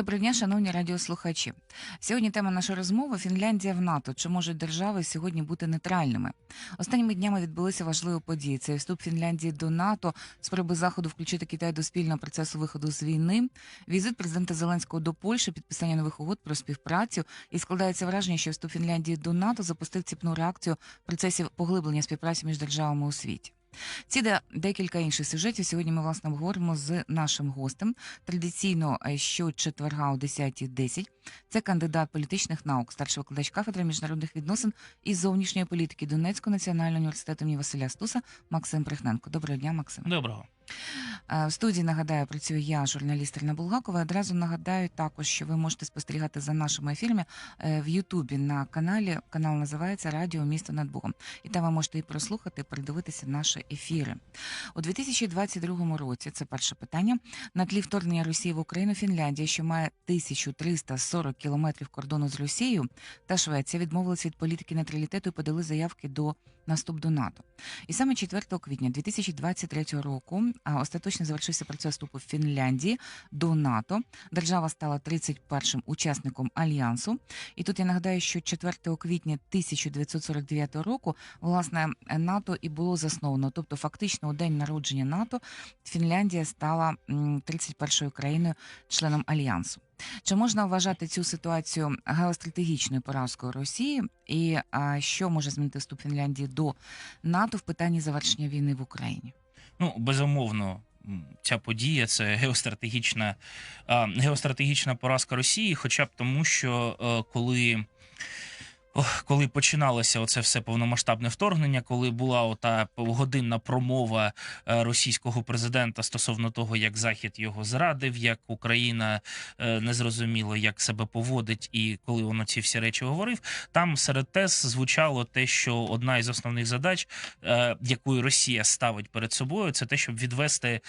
Доброго дня, шановні радіослухачі. Сьогодні тема нашої розмови Фінляндія в НАТО. Чи можуть держави сьогодні бути нейтральними? Останніми днями відбулися важливі події. Це вступ Фінляндії до НАТО, спроби заходу включити Китай до спільного процесу виходу з війни, візит президента Зеленського до Польщі, підписання нових угод про співпрацю. І складається враження, що вступ Фінляндії до НАТО запустив ціпну реакцію в процесі поглиблення співпраці між державами у світі. Ці та декілька інших сюжетів сьогодні ми власне обговоримо з нашим гостем. Традиційно е, щочетверга о 10.10. Це кандидат політичних наук, старший викладач кафедри міжнародних відносин і зовнішньої політики Донецького національного університету імені Василя Стуса Максим Прихненко. Доброго дня, Максим. Доброго. Е, В студії нагадаю, працюю я, журналіст Ірина Булгакова. Одразу нагадаю також, що ви можете спостерігати за нашими ефірами е, в Ютубі на каналі. Канал називається Радіо Місто над Богом. І там ви можете і прослухати, і передивитися наші ефіри. У 2022 році це перше питання. На тлі вторгнення Росії в Україну Фінляндія, що має 1340 кілометрів кордону з Росією, та Швеція відмовились від політики нейтралітету і подали заявки до наступ до НАТО. І саме 4 квітня 2023 року остаточно завершився процес вступу Фінляндії до НАТО. Держава стала 31-м учасником альянсу. І тут я нагадаю, що 4 квітня 1949 року власне НАТО і було засновано. Тобто, фактично, у день народження НАТО Фінляндія стала м, 31-ю країною членом альянсу. Чи можна вважати цю ситуацію геостратегічною поразкою Росії, і що може змінити вступ Фінляндії до НАТО в питанні завершення війни в Україні? Ну, безумовно, ця подія це геостратегічна, геостратегічна поразка Росії, хоча б тому, що е, коли. Коли починалося оце все повномасштабне вторгнення, коли була ота годинна промова е, російського президента стосовно того, як Захід його зрадив, як Україна е, не зрозуміло, як себе поводить, і коли воно ці всі речі говорив, там серед тез звучало те, що одна із основних задач, е, яку Росія ставить перед собою, це те, щоб відвести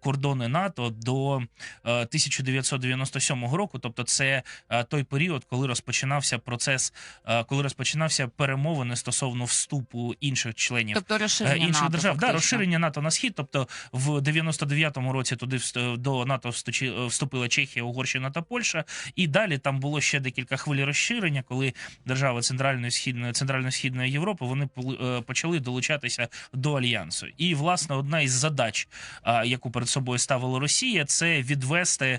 кордони НАТО до е, 1997 року. Тобто, це той період, коли розпочинався процес, коли розпочинався перемовини стосовно вступу інших членів Тобто е, розширення інших НАТО, держав. Да, розширення НАТО на схід. Тобто, в 99-му році туди вст- до НАТО встучи- вступила Чехія, Угорщина та Польща. І далі там було ще декілька хвиль розширення, коли держави центральної східної центрально-східної Європи вони е, почали долучатися до альянсу. І власне одна із задач, яку перед собою ставила Росія, це відвести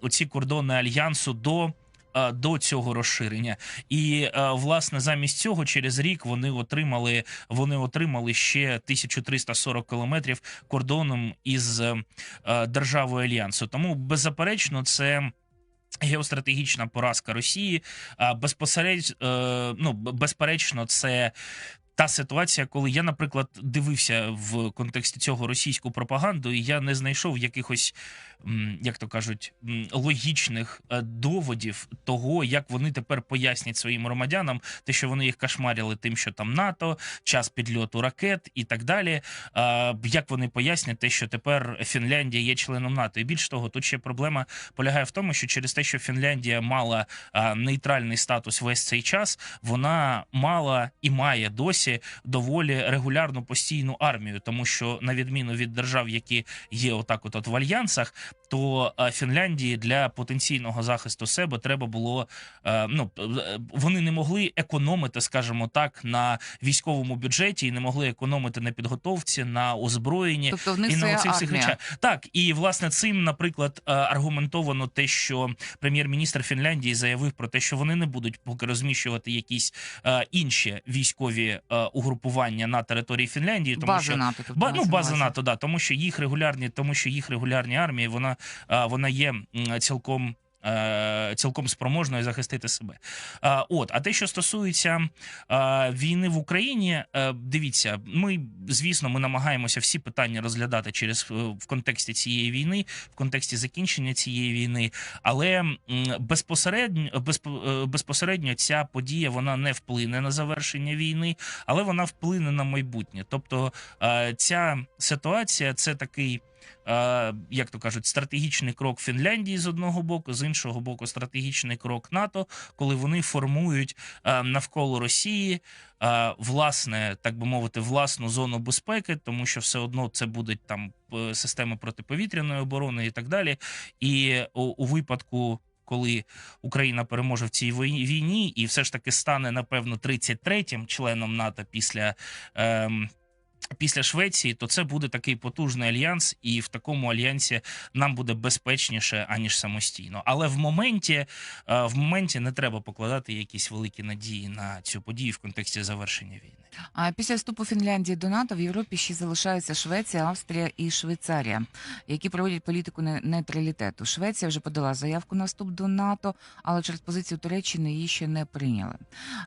оці кордони альянсу до. А, До цього розширення, і власне замість цього через рік вони отримали вони отримали ще 1340 кілометрів кордоном із е, е, державою альянсу. Тому беззаперечно, це. Геостратегічна поразка Росії, безпосередньо, е, ну безперечно, це та ситуація, коли я, наприклад, дивився в контексті цього російську пропаганду, і я не знайшов якихось, як то кажуть, логічних е, доводів того, як вони тепер пояснять своїм громадянам, те, що вони їх кошмарили тим, що там НАТО, час підльоту ракет і так далі. Як вони пояснять те, що тепер Фінляндія є членом НАТО? І більш того, тут ще проблема полягає в тому, що через те, що Фінляндія мала нейтральний статус весь цей час, вона мала і має досі доволі регулярну постійну армію, тому що на відміну від держав, які є отак, от, от в альянсах, то Фінляндії для потенційного захисту себе треба було е, ну е, вони не могли економити, скажімо так, на військовому бюджеті і не могли економити на підготовці, на озброєнні Тобто в них і на оцих всіх речах. Так, і власне цим, наприклад, е, аргументовано те, що прем'єр-міністр Фінляндії заявив про те, що вони не будуть поки розміщувати якісь е, інші військові е, угрупування на території Фінляндії, тому бази що НАТО. Тобто Ба, ну, база. НАТО, да, тому що їх регулярні, тому що їх регулярні армії, вона, вона є цілком. Е, Цілком спроможною захистити себе. От, а те, що стосується війни в Україні, е, дивіться, ми звісно, ми намагаємося всі питання розглядати через е, в контексті цієї війни, в контексті закінчення цієї війни. Але безпосередньо безпо- е, безпосередньо ця подія вона не вплине на завершення війни, але вона вплине на майбутнє. Тобто е, ця ситуація це такий е, як то кажуть, стратегічний крок Фінляндії з одного боку, з іншого боку, стратегічний крок НАТО, коли вони формують навколо Росії. Власне, так би мовити, власну зону безпеки, тому що все одно це будуть там е, системи протиповітряної оборони і так далі. І у випадку, коли Україна переможе в цій війні, і все ж таки стане напевно 33-м членом НАТО після. Ем, Після Швеції, то це буде такий потужний альянс, і в такому альянсі нам буде безпечніше аніж самостійно. Але в моменті, е, в моменті не треба покладати якісь великі надії на цю подію в контексті завершення війни. А після вступу Фінляндії до НАТО в Європі ще залишаються Швеція, Австрія і Швейцарія, які проводять політику не- нейтралітету. Швеція вже подала заявку на вступ до НАТО, але через позицію Туреччини її ще не прийняли.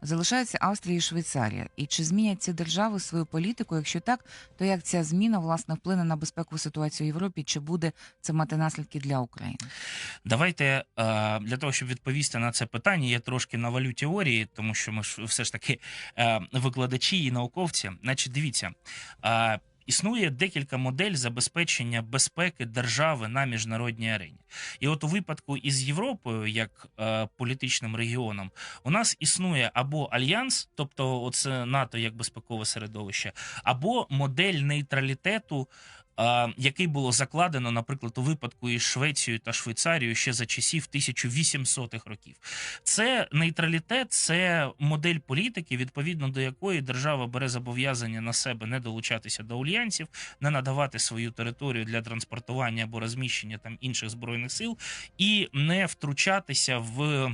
Залишаються Австрія і Швейцарія. І чи змінять ці держави свою політику? Якщо так, то як ця зміна власне вплине на безпекову ситуацію в Європі? Чи буде це мати наслідки для України? Давайте е, для того, щоб відповісти на це питання, я трошки навалю теорії, тому що ми все ж таки е, викладачі і науковці. Значить, дивіться. Існує декілька модель забезпечення безпеки держави на міжнародній арені. І от у випадку із Європою, як е, політичним регіоном, у нас існує або альянс, тобто оце НАТО як безпекове середовище, або модель нейтралітету, який було закладено, наприклад, у випадку із Швецією та Швейцарією ще за часів 1800-х років. Це нейтралітет, це модель політики, відповідно до якої держава бере зобов'язання на себе не долучатися до альянсів, не надавати свою територію для транспортування або розміщення там інших збройних сил і не втручатися в.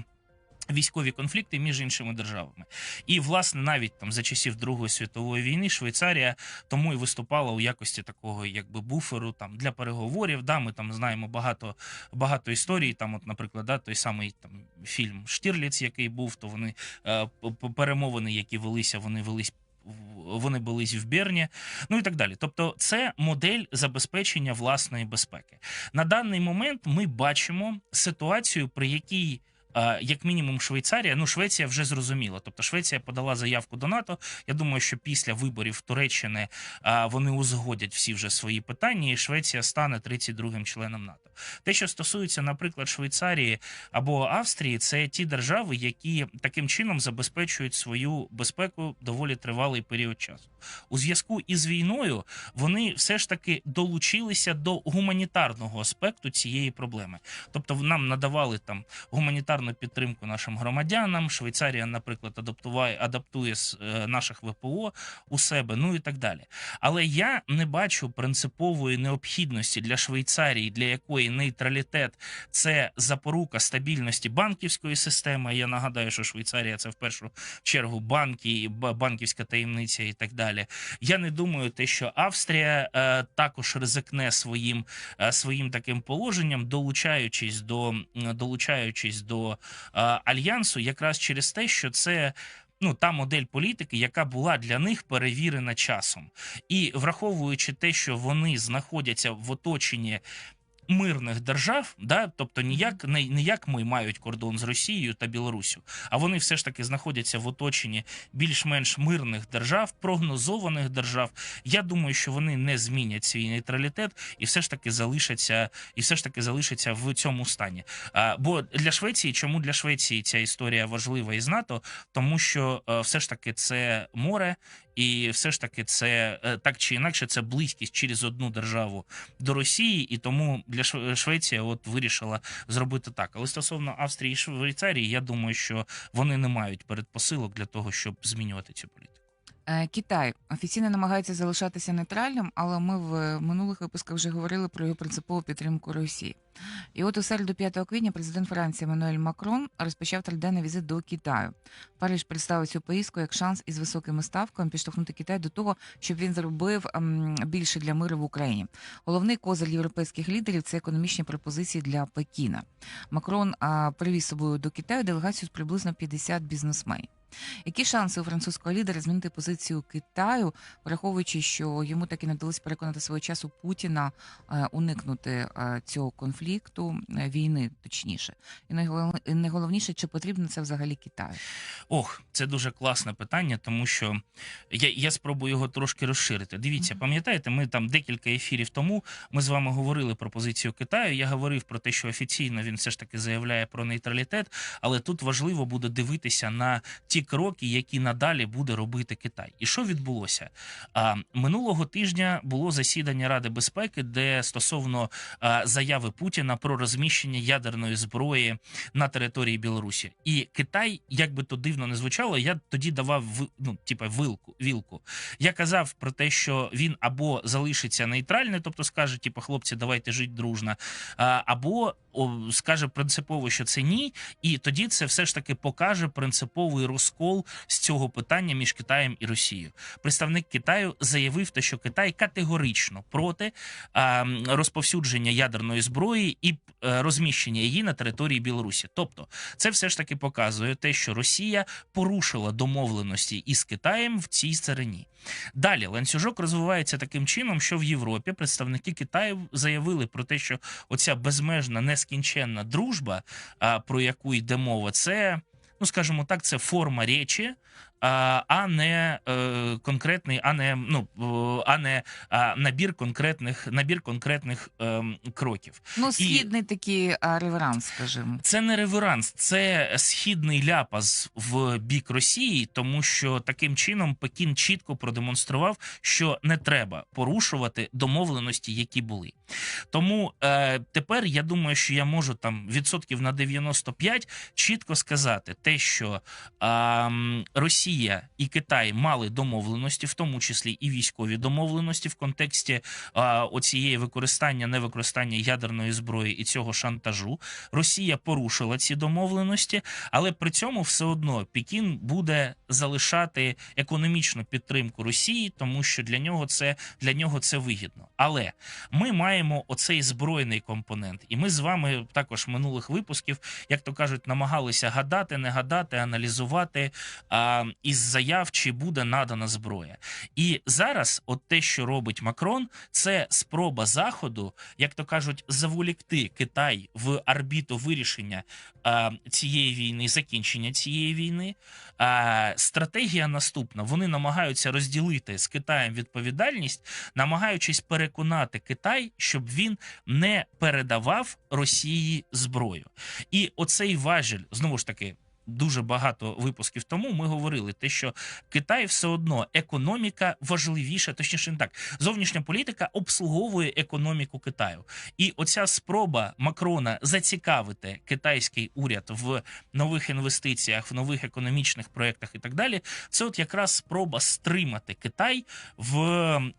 Військові конфлікти між іншими державами, і власне навіть там за часів Другої світової війни Швейцарія тому і виступала у якості такого, якби буферу там для переговорів. Да, ми там знаємо багато багато історій. Там, от, наприклад, да, той самий там фільм Штірліц, який був, то вони е, перемовини, які велися, вони велись. Вони бились в Берні, ну і так далі. Тобто, це модель забезпечення власної безпеки. На даний момент ми бачимо ситуацію, при якій як мінімум Швейцарія, ну Швеція вже зрозуміла. Тобто Швеція подала заявку до НАТО. Я думаю, що після виборів Туреччини е, вони узгодять всі вже свої питання, і Швеція стане 32-м членом НАТО. Те, що стосується, наприклад, Швейцарії або Австрії, це ті держави, які таким чином забезпечують свою безпеку доволі тривалий період часу. У зв'язку із війною вони все ж таки долучилися до гуманітарного аспекту цієї проблеми. Тобто нам надавали там гуманітарну підтримку нашим громадянам. Швейцарія, наприклад, адаптує с- е, наших ВПО у себе, ну і так далі. Але я не бачу принципової необхідності для Швейцарії, для якої нейтралітет це запорука стабільності банківської системи. Я нагадаю, що Швейцарія це в першу чергу банки, ба- банківська таємниця і так далі. Я не думаю, те, що Австрія е, також ризикне своїм, е, своїм таким положенням, долучаючись до долучаючись до е, альянсу, якраз через те, що це. Ну, та модель політики, яка була для них перевірена часом, і враховуючи те, що вони знаходяться в оточенні мирних держав, да, тобто ніяк не, не як ми мають кордон з Росією та Білоруссю, а вони все ж таки знаходяться в оточенні більш-менш мирних держав, прогнозованих держав. Я думаю, що вони не змінять свій нейтралітет і все ж таки залишаться, і все ж таки залишаться в цьому стані. А, бо для Швеції, чому для Швеції ця історія важлива із НАТО? Тому що е, все ж таки це море. І все ж таки, це е, так чи інакше, це близькість через одну державу до Росії, і тому для Шв- Швеція от вирішила зробити так. Але стосовно Австрії і Швейцарії, я думаю, що вони не мають передпосилок для того, щоб змінювати цю політику. Е, Китай офіційно намагається залишатися нейтральним, але ми в минулих випусках вже говорили про його принципову підтримку Росії. І от у середу 5 квітня президент Франції Еммануель Макрон розпочав триденний візит до Китаю. Париж представив цю поїздку як шанс із високими ставками підштовхнути Китай до того, щоб він зробив ем, більше для миру в Україні. Головний козир європейських лідерів це економічні пропозиції для Пекіна. Макрон привіз собою до Китаю делегацію з приблизно 50 бізнесменів. Які шанси у французького лідера змінити позицію Китаю, враховуючи, що йому так і не вдалося переконати свого часу Путіна е, уникнути е, цього конфлікту, е, війни точніше, і найголов- найголовніше, чи потрібно це взагалі Китаю? Ох, це дуже класне питання, тому що я, я спробую його трошки розширити. Дивіться, Мгм. пам'ятаєте, ми там декілька ефірів тому ми з вами говорили про позицію Китаю. Я говорив про те, що офіційно він все ж таки заявляє про нейтралітет, але тут важливо буде дивитися на ті кроки, які надалі буде робити Китай. І що відбулося? Минулого тижня було засідання Ради безпеки, де стосовно заяви Путіна про розміщення ядерної зброї на території Білорусі. І Китай, як би то дивно не звучало, я тоді давав ну, типа вилку, вілку. Я казав про те, що він або залишиться нейтральним, тобто скаже, типу, хлопці, давайте жити дружно, або скаже принципово, що це ні, і тоді це все ж таки покаже принциповий розкол з цього питання між Китаєм і Росією. Представник Китаю заявив, те, що Китай категорично проти розповсюдження ядерної зброї і е, розміщення її на території Білорусі. Тобто, це все ж таки показує те, що Росія порушила домовленості із Китаєм в цій царині. Далі ланцюжок розвивається таким чином, що в Європі представники Китаю заявили про те, що оця безмежна нескінченна дружба, а, про яку йде мова, це. Ну, скажімо так, це форма речі, а, не е, конкретний, а не ну е, а не набір конкретних набір конкретних ем, кроків. Ну, східний такий а, реверанс, скажімо. Це не реверанс, це східний ляпас в бік Росії, тому що таким чином Пекін чітко продемонстрував, що не треба порушувати домовленості, які були. Тому е, тепер я думаю, що я можу там відсотків на 95 чітко сказати те, що е, м, Росія і Китай мали домовленості, в тому числі і військові домовленості в контексті е, оцієї використання невикористання ядерної зброї і цього шантажу. Росія порушила ці домовленості, але при цьому все одно Пекін буде залишати економічну підтримку Росії, тому що для нього це для нього це вигідно. Але ми маємо оцей збройний компонент, і ми з вами також минулих випусків, як то кажуть, намагалися гадати, не гадати, аналізувати а, із заяв, чи буде надана зброя. І зараз, от те, що робить Макрон, це спроба заходу, як то кажуть, заволікти Китай в арбіту вирішення а, цієї війни, закінчення цієї війни. А, стратегія наступна: вони намагаються розділити з Китаєм відповідальність, намагаючись переконати Китай, щоб він не передавав Росії зброю. І оцей важіль знову ж таки. Дуже багато випусків тому ми говорили те, що Китай все одно економіка важливіша, точніше не так. Зовнішня політика обслуговує економіку Китаю, і оця спроба Макрона зацікавити китайський уряд в нових інвестиціях, в нових економічних проєктах і так далі. Це от якраз спроба стримати Китай в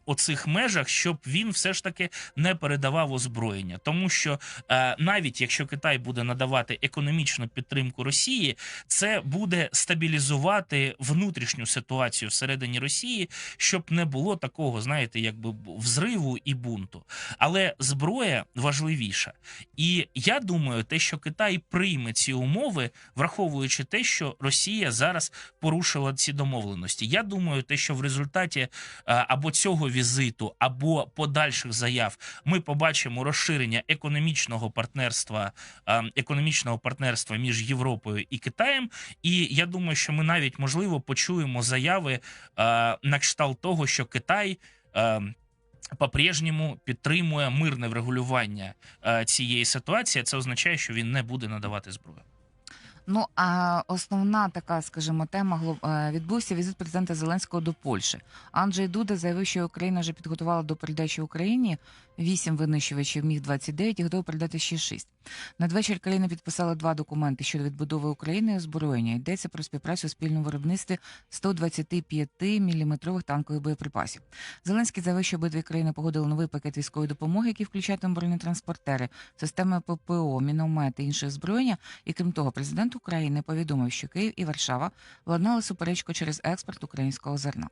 оцих межах, щоб він все ж таки не передавав озброєння, тому що е, навіть якщо Китай буде надавати економічну підтримку Росії, це буде стабілізувати внутрішню ситуацію всередині Росії, щоб не було такого, знаєте, якби взриву і бунту. Але зброя важливіша. І я думаю, те, що Китай прийме ці умови, враховуючи те, що Росія зараз порушила ці домовленості. Я думаю, те, що в результаті е, або цього візиту, або подальших заяв ми побачимо розширення економічного партнерства, е, економічного партнерства між Європою і Китаєм. І я думаю, що ми навіть можливо почуємо заяви е, на кшталт того, що Китай. е, По-прежньому підтримує мирне врегулювання е, цієї ситуації. Це означає, що він не буде надавати зброю. Ну а основна така, скажімо, тема відбувся візит президента Зеленського до Польщі. Анджей Дуда заявив, що Україна вже підготувала до передачі Україні вісім винищувачів міг 29 і готова передати ще шість. Надвечір країни підписали два документи щодо відбудови України і озброєння. Йдеться про співпрацю у спільному виробництві 125 мм танкових боєприпасів. Зеленський заявив, що обидві країни погодили новий пакет військової допомоги, який включатиме бронетранспортери, системи ППО, міномети, інше озброєння. І крім того, президент України повідомив, що Київ і Варшава владнали суперечку через експорт українського зерна.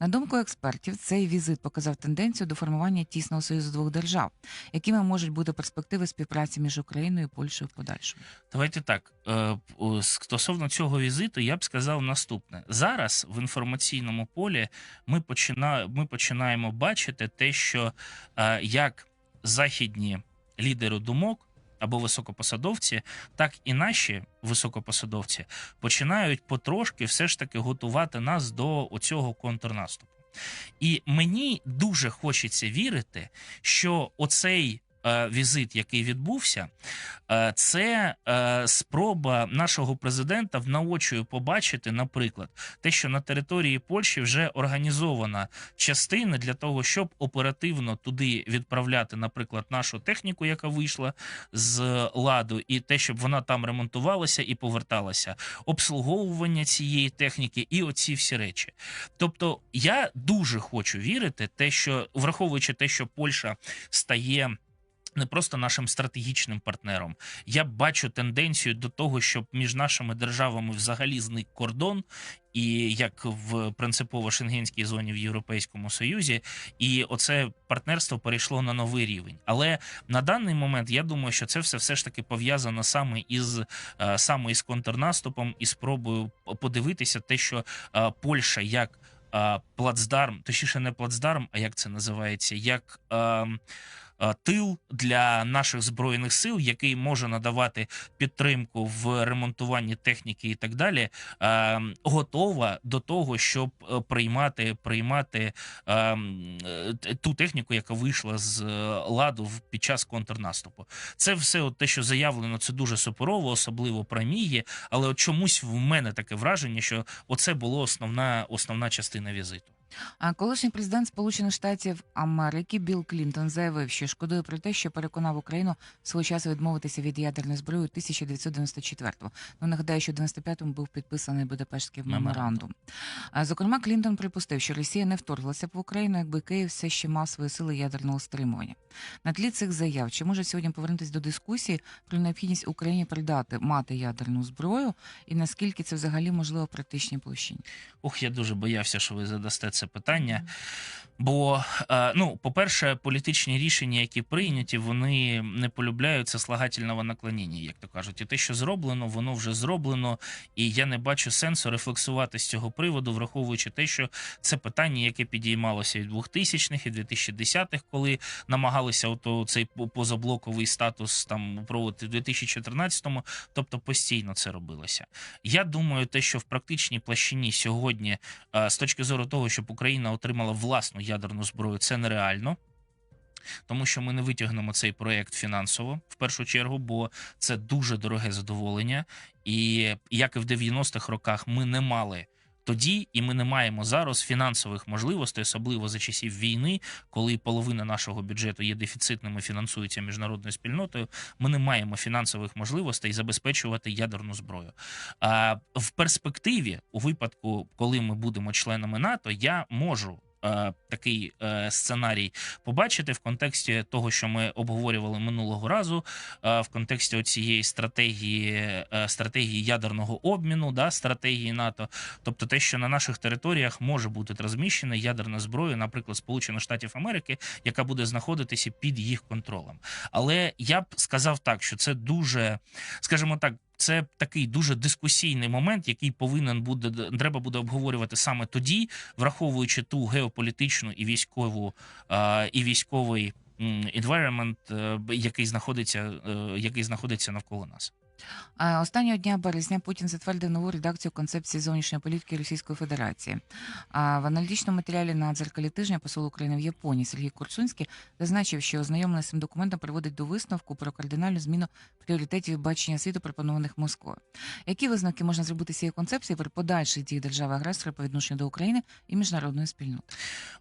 На думку експертів, цей візит показав тенденцію до формування тісного союзу двох двох держав. Якими можуть бути перспективи співпраці між Україною і Польщею в подальшому? Давайте так. е, Стосовно цього візиту, я б сказав наступне: зараз в інформаційному полі ми почина, ми починаємо бачити те, що е, як західні лідери думок. Або високопосадовці, так і наші високопосадовці починають потрошки все ж таки готувати нас до оцього контрнаступу. І мені дуже хочеться вірити, що оцей візит, який відбувся, Е, Це е, спроба нашого президента внаочою побачити, наприклад, те, що на території Польщі вже організована частина для того, щоб оперативно туди відправляти, наприклад, нашу техніку, яка вийшла з ладу, і те, щоб вона там ремонтувалася і поверталася, обслуговування цієї техніки і оці всі речі. Тобто, я дуже хочу вірити, те, що враховуючи те, що Польща стає не просто нашим стратегічним партнером. Я бачу тенденцію до того, щоб між нашими державами взагалі зник кордон, і як в принципово шенгенській зоні в Європейському Союзі, і оце партнерство перейшло на новий рівень. Але на даний момент я думаю, що це все все ж таки пов'язано саме із е, саме із контрнаступом і спробою подивитися те, що е, Польща як е, плацдарм, точніше не плацдарм, а як це називається, як. Е, Тил для наших збройних сил, який може надавати підтримку в ремонтуванні техніки і так далі, е, готова до того, щоб е, приймати приймати ту техніку, яка вийшла з ладу під час контрнаступу. Це все от те, що заявлено, це дуже суперово, особливо про. Але от чомусь в мене таке враження, що оце було основна основна частина візиту. Колишній президент Сполучених Штатів Америки Білл Клінтон заявив, що шкодує про те, що переконав Україну свого часу відмовитися від ядерної зброї у 1994-го. Ну нагадаю, що в 95-му був підписаний Будапештський Меморандум. Зокрема, Клінтон припустив, що Росія не вторглася б в Україну, якби Київ все ще мав свої сили ядерного стримування. На тлі цих заяв чи може сьогодні повернутися до дискусії про необхідність Україні придати мати ядерну зброю, і наскільки це взагалі можливо в практичній площині? Ох, я дуже боявся, що ви задасте це питання. Бо, е, ну, по-перше, політичні рішення, які прийняті, вони не полюбляються слагательного наклонення, як то кажуть. І те, що зроблено, воно вже зроблено. І я не бачу сенсу рефлексувати з цього приводу, враховуючи те, що це питання, яке підіймалося і 2000-х, і 2010-х, коли намагалися ото цей позаблоковий статус там проводити в 2014-му, тобто постійно це робилося. Я думаю, те, що в практичній площині сьогодні, е, з точки зору того, щоб Україна отримала власну ядерну зброю, це нереально. Тому що ми не витягнемо цей проект фінансово в першу чергу, бо це дуже дороге задоволення. І як і в 90-х роках, ми не мали тоді, і ми не маємо зараз фінансових можливостей, особливо за часів війни, коли половина нашого бюджету є дефіцитним і фінансується міжнародною спільнотою. Ми не маємо фінансових можливостей забезпечувати ядерну зброю. А в перспективі, у випадку, коли ми будемо членами НАТО, я можу. Е, Такий е, сценарій побачити в контексті того, що ми обговорювали минулого разу, е, в контексті цієї стратегії, стратегії ядерного обміну, да, стратегії НАТО, тобто те, що на наших територіях може бути розміщена ядерна зброя, наприклад, Сполучених Штатів Америки, яка буде знаходитися під їх контролем. Але я б сказав так, що це дуже, скажімо так. Це такий дуже дискусійний момент, який повинен буде треба буде обговорювати саме тоді, враховуючи ту геополітичну і військову і військовий environment, е, який знаходиться, е, який знаходиться навколо нас. Останнього дня березня Путін затвердив нову редакцію концепції зовнішньої політики Російської Федерації. А в аналітичному матеріалі на дзеркалі тижня посол України в Японії Сергій Курсунський зазначив, що ознайомлення цим документом приводить до висновку про кардинальну зміну пріоритетів бачення світу, пропонованих Москвою. Які висновки можна зробити з цієї концепції при подальших діях держави-агресора по відношенню до України і міжнародної спільноти?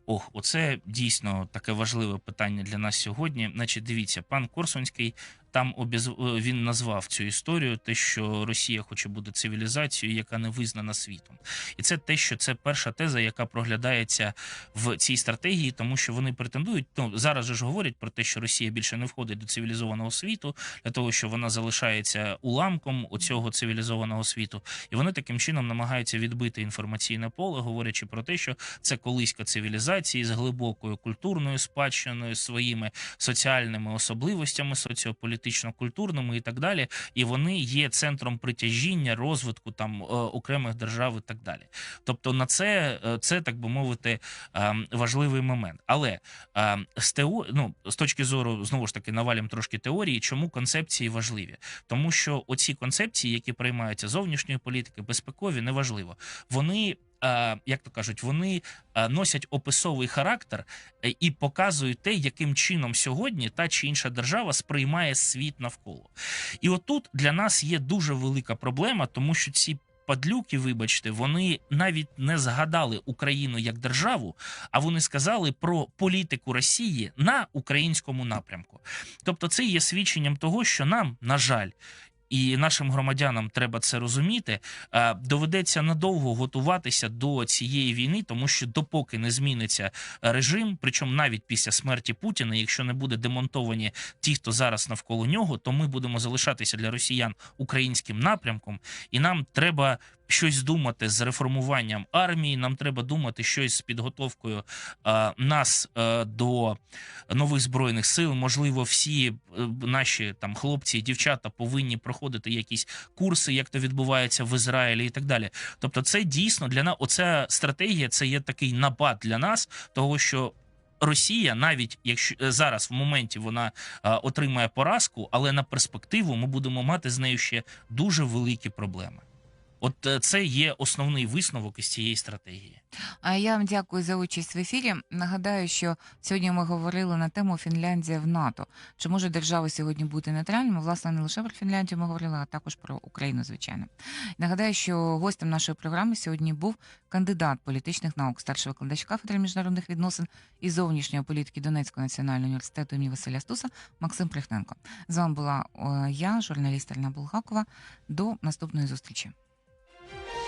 Ох, оце дійсно таке важливе питання для нас сьогодні. Значить, дивіться, пан Корсунський Там обіз... е, він назвав цю історію, те, що Росія хоче бути цивілізацією, яка не визнана світом, і це те, що це перша теза, яка проглядається в цій стратегії, тому що вони претендують. Ну зараз же ж говорять про те, що Росія більше не входить до цивілізованого світу, для того, що вона залишається уламком оцього цивілізованого світу, і вони таким чином намагаються відбити інформаційне поле, говорячи про те, що це колиська цивілізації з глибокою культурною спадщиною, своїми соціальними особливостями, соціополітично-культурними і так далі. І вони є центром притяжіння, розвитку там е, окремих держав і так далі. Тобто, на це е, це так би мовити е, важливий момент. Але з тео... ну, з точки зору знову ж таки навалім трошки теорії, чому концепції важливі, тому що оці концепції, які приймаються зовнішньої політики, безпекові, неважливо. Вони. Е, Як то кажуть, вони е, носять описовий характер е, і показують те, яким чином сьогодні та чи інша держава сприймає світ навколо. І отут для нас є дуже велика проблема, тому що ці падлюки, вибачте, вони навіть не згадали Україну як державу, а вони сказали про політику Росії на українському напрямку. Тобто, це є свідченням того, що нам, на жаль, і нашим громадянам треба це розуміти. е, Доведеться надовго готуватися до цієї війни, тому що допоки не зміниться режим, причому навіть після смерті Путіна, якщо не буде демонтовані ті, хто зараз навколо нього, то ми будемо залишатися для росіян українським напрямком, і нам треба. Щось думати з реформуванням армії. Нам треба думати щось з підготовкою е, нас е, до нових збройних сил. Можливо, всі е, наші там хлопці і дівчата повинні проходити якісь курси, як то відбувається в Ізраїлі, і так далі. Тобто, це дійсно для нас оця стратегія. Це є такий напад для нас, того що. Росія, навіть якщо е, зараз в моменті вона е, отримає поразку, але на перспективу ми будемо мати з нею ще дуже великі проблеми. От е, це є основний висновок із цієї стратегії. А я вам дякую за участь в ефірі. Нагадаю, що сьогодні ми говорили на тему Фінляндія в НАТО. Чи може держава сьогодні бути нейтральною? Власне, не лише про Фінляндію ми говорили, а також про Україну, звичайно. Нагадаю, що гостем нашої програми сьогодні був кандидат політичних наук, старший викладач кафедри міжнародних відносин і зовнішньої політики Донецького національного університету імені Василя Стуса Максим Прихненко. З вами була е, я, журналіст Альна Булгакова. До наступної зустрічі.